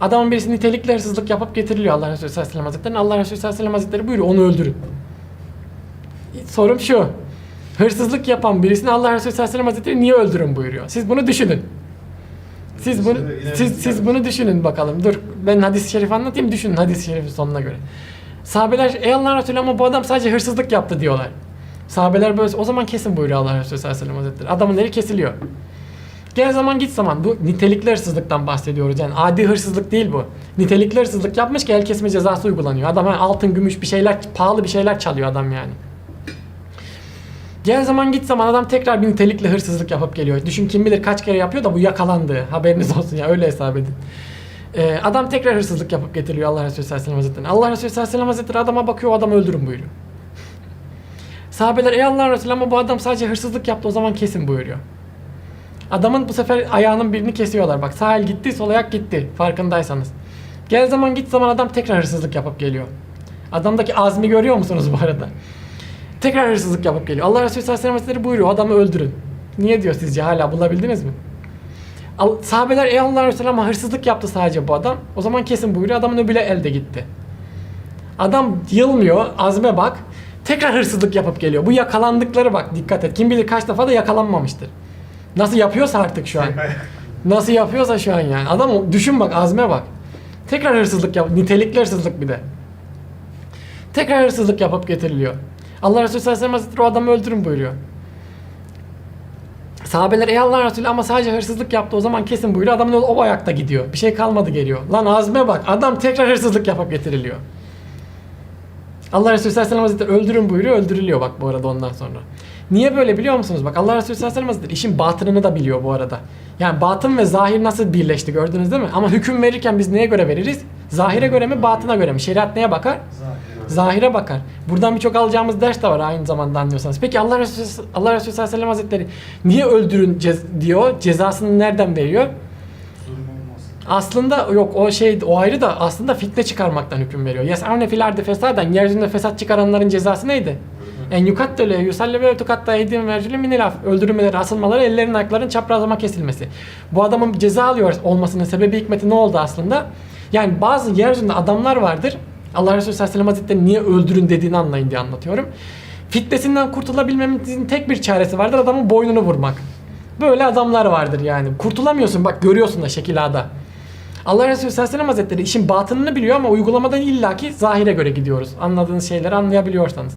Adamın birisi nitelikli hırsızlık yapıp getiriliyor Allah Resulü sallallahu aleyhi ve sellem hazretlerine. Allah Resulü sallallahu aleyhi ve sellem hazretleri buyuruyor onu öldürün. Sorum şu. Hırsızlık yapan birisini Allah Resulü sallallahu aleyhi ve sellem hazretleri niye öldürün buyuruyor. Siz bunu düşünün. Siz bunu siz, siz bunu düşünün bakalım. Dur ben hadis-i şerif anlatayım düşünün hadis-i şerifin sonuna göre. Sahabeler ey Allah Resulü ama bu adam sadece hırsızlık yaptı diyorlar. Sahabeler böyle o zaman kesin buyuruyor Allah Resulü sallallahu aleyhi ve sellem hazretleri. Adamın eli kesiliyor. Gel zaman git zaman bu nitelikli hırsızlıktan bahsediyoruz yani adi hırsızlık değil bu. Nitelikli hırsızlık yapmış ki el kesme cezası uygulanıyor. Adam hani altın gümüş bir şeyler pahalı bir şeyler çalıyor adam yani. Gel zaman git zaman adam tekrar bir nitelikli hırsızlık yapıp geliyor. Düşün kim bilir kaç kere yapıyor da bu yakalandı. Haberiniz olsun ya öyle hesap edin. Ee, adam tekrar hırsızlık yapıp getiriyor Allah Resulü sallallahu aleyhi ve sellem. Allah Resulü sallallahu aleyhi ve sellem adama bakıyor o adamı öldürün buyuruyor. Sahabeler ey Allah Resulü ama bu adam sadece hırsızlık yaptı o zaman kesin buyuruyor. Adamın bu sefer ayağının birini kesiyorlar. Bak sağ gitti sol ayak gitti farkındaysanız. Gel zaman git zaman adam tekrar hırsızlık yapıp geliyor. Adamdaki azmi görüyor musunuz bu arada? Tekrar hırsızlık yapıp geliyor. Allah Resulü sallallahu aleyhi ve sellem buyuruyor adamı öldürün. Niye diyor sizce hala bulabildiniz mi? Sahabeler ey Allah Resulü ama hırsızlık yaptı sadece bu adam. O zaman kesin buyuruyor adamın öbürü elde gitti. Adam yılmıyor azme bak. Tekrar hırsızlık yapıp geliyor. Bu yakalandıkları bak dikkat et. Kim bilir kaç defa da yakalanmamıştır. Nasıl yapıyorsa artık şu an. Nasıl yapıyorsa şu an yani. Adam düşün bak azme bak. Tekrar hırsızlık yap. Nitelikli hırsızlık bir de. Tekrar hırsızlık yapıp getiriliyor. Allah Resulü sallallahu aleyhi ve sellem o adamı öldürün buyuruyor. Sahabeler ey Allah Resulü ama sadece hırsızlık yaptı o zaman kesin buyuruyor. Adamın o, o ayakta gidiyor. Bir şey kalmadı geliyor. Lan azme bak adam tekrar hırsızlık yapıp getiriliyor. Allah Resulü sallallahu aleyhi ve sellem öldürün buyuruyor. Öldürülüyor bak bu arada ondan sonra. Niye böyle biliyor musunuz? Bak Allah Resulü sallallahu aleyhi ve sellem işin batınını da biliyor bu arada. Yani batın ve zahir nasıl birleşti gördünüz değil mi? Ama hüküm verirken biz neye göre veririz? Zahire göre mi batına göre mi? Şeriat neye bakar? Zahire bakar. Buradan birçok alacağımız ders de var aynı zamanda anlıyorsanız. Peki Allah Resulü, Allah Resulü sallallahu aleyhi ve sellem Hazretleri niye öldürün cez- diyor? Cezasını nereden veriyor? Aslında yok o şey o ayrı da aslında fitne çıkarmaktan hüküm veriyor. Yes'avne fil ardı fesaden yeryüzünde fesat çıkaranların cezası neydi? En yukattele yusalle ve tukatta eydin vercülü minilaf. Öldürülmeleri, asılmaları, ellerin ayakların çaprazlama kesilmesi. Bu adamın ceza alıyor olmasının sebebi hikmeti ne oldu aslında? Yani bazı yeryüzünde adamlar vardır. Allah Resulü sallallahu aleyhi ve sellem Hazretleri niye öldürün dediğini anlayın diye anlatıyorum. Fitnesinden kurtulabilmemizin tek bir çaresi vardır adamın boynunu vurmak. Böyle adamlar vardır yani. Kurtulamıyorsun bak görüyorsun da şekilada. Allah Resulü sallallahu Hazretleri işin batınını biliyor ama uygulamadan illaki zahire göre gidiyoruz. Anladığınız şeyleri anlayabiliyorsanız.